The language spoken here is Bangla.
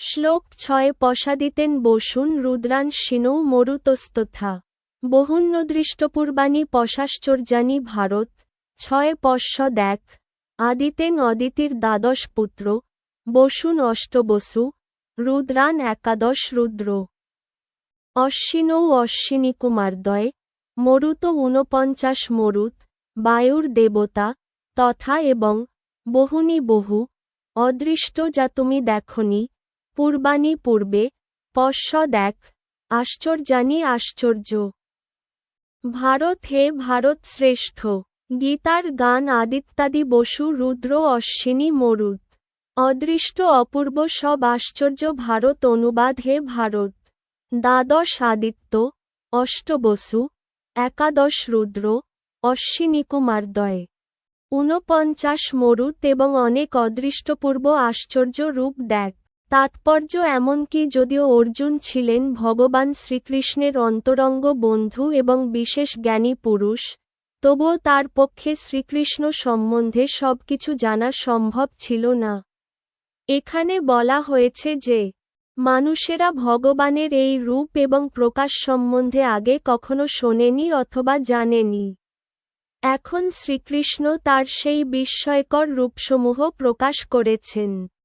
শ্লোক ছয় পশাদিতেন বসুন রুদ্রান শিনৌ মরুতস্তথা। বহুন্নদৃষ্টপূর্বাণী পশাশ্চর্যানি ভারত। ছয় পশ্য দেখ। আদিতেন অদিতির দ্বাদশ পুত্র। বসুন অষ্টবসু। রুদ্রান একাদশ রুদ্র। অশ্বিনৌ অশ্বিনী কুমারদ্বয়। মরুত ঊনপঞ্চাশ মরুত। বায়ুর দেবতা। তথা এবং বহুনি বহু। অদৃষ্ট যা তুমি দেখনি। পূর্বাণী পূর্বে পশ্য দেখ আশ্চর্যানি আশ্চর্য। ভারত হে ভারত শ্রেষ্ঠ, গীতার গান আদিত্যাদি বসু রুদ্র অশ্বিনী মরুদ। অদৃষ্ট অপূর্ব সব আশ্চর্য ভারত অনুবাদ হে ভারত। দ্বাদশ আদিত্য, অষ্টবসু, একাদশ রুদ্র, অশ্বিনী কুমারদ্বয় ঊনপঞ্চাশ মরুত এবং অনেক অদৃষ্টপূর্ব আশ্চর্য রূপ দেখ। তাৎপর্য এমনকি যদিও অর্জুন ছিলেন ভগবান শ্রীকৃষ্ণের অন্তরঙ্গ বন্ধু এবং বিশেষ জ্ঞানী পুরুষ, তবুও তার পক্ষে শ্রীকৃষ্ণ সম্বন্ধে সবকিছু জানা সম্ভব ছিল না। এখানে বলা হয়েছে যে, মানুষেরা ভগবানের এই রূপ এবং প্রকাশ সম্বন্ধে আগে কখনো শোনেনি অথবা জানেনি। এখন শ্রীকৃষ্ণ তার সেই বিস্ময়কর রূপসমূহ প্রকাশ করেছেন।